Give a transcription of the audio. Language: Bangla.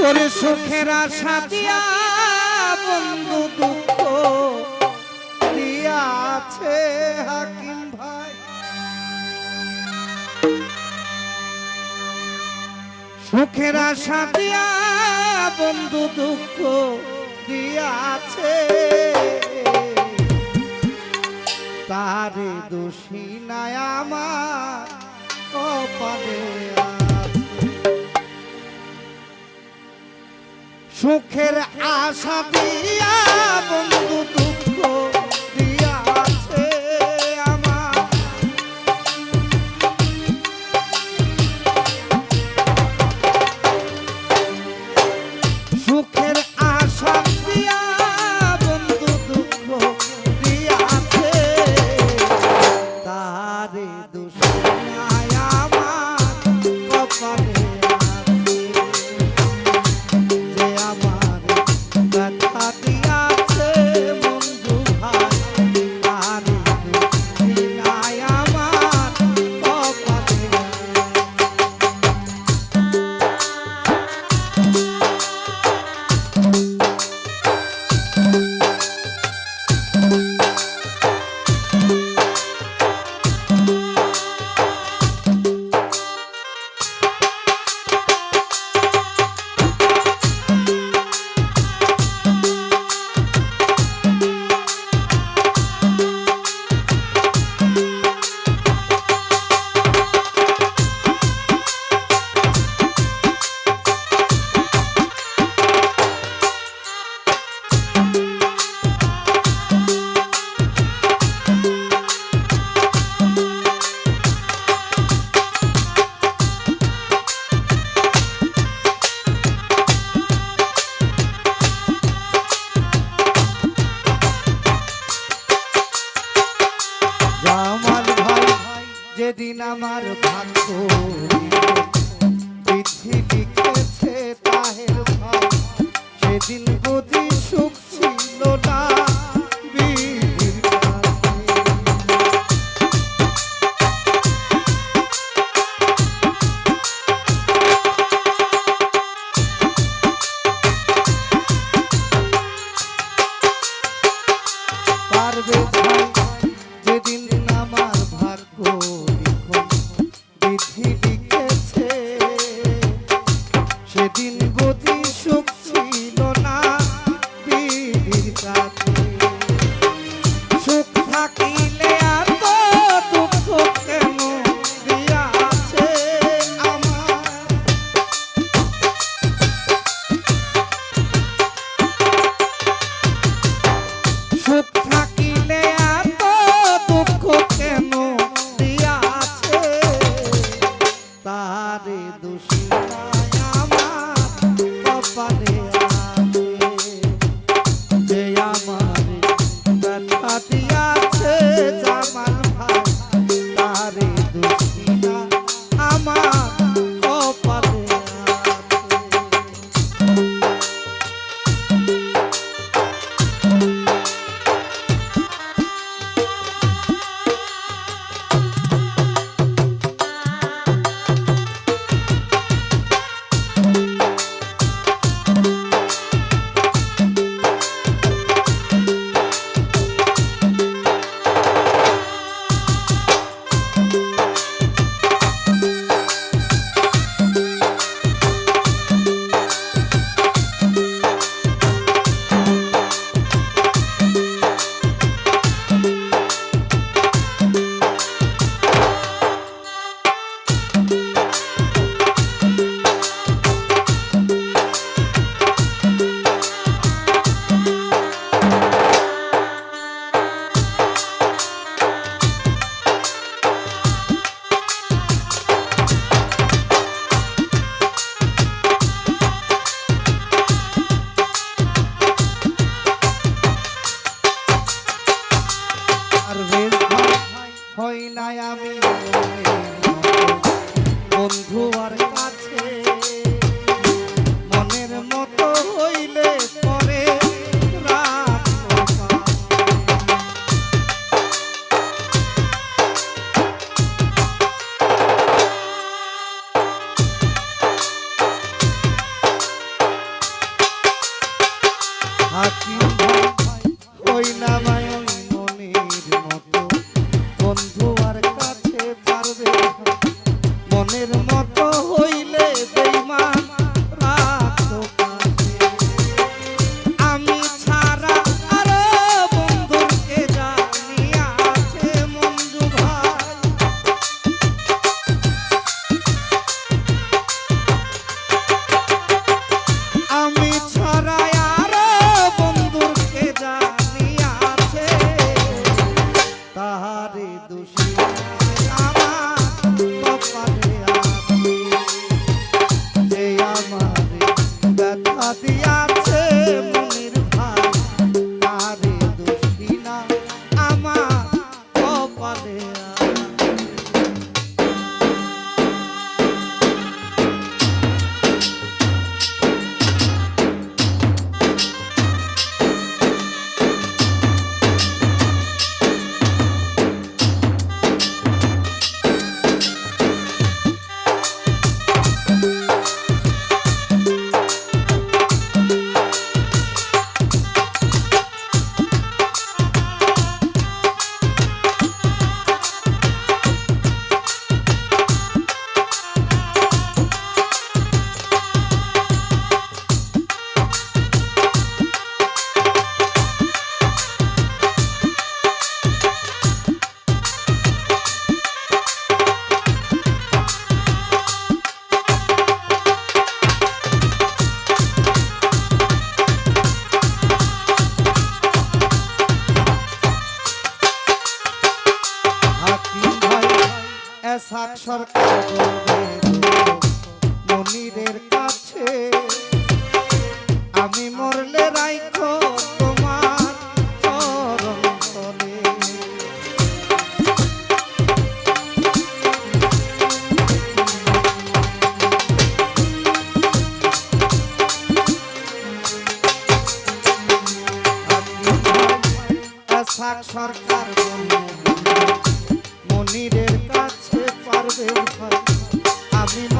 ওরে সুখের আশা দিয়া বন্ধু দুঃখ দিয়াছে হাকিম ভাই। সুখের আশা দিয়া বন্ধু দুঃখ দিয়াছে। তারে দোষী নাই আমার কপালে। সুখের আশা দিয়া বন্ধু দুঃখ সেদিন গতি সুখ বন্ধু আর কাছে। মনের মতো হইলে পরে হাকি আছি সাত সরকার মনিরের কাছে। আমি মরলে রাইখো I've been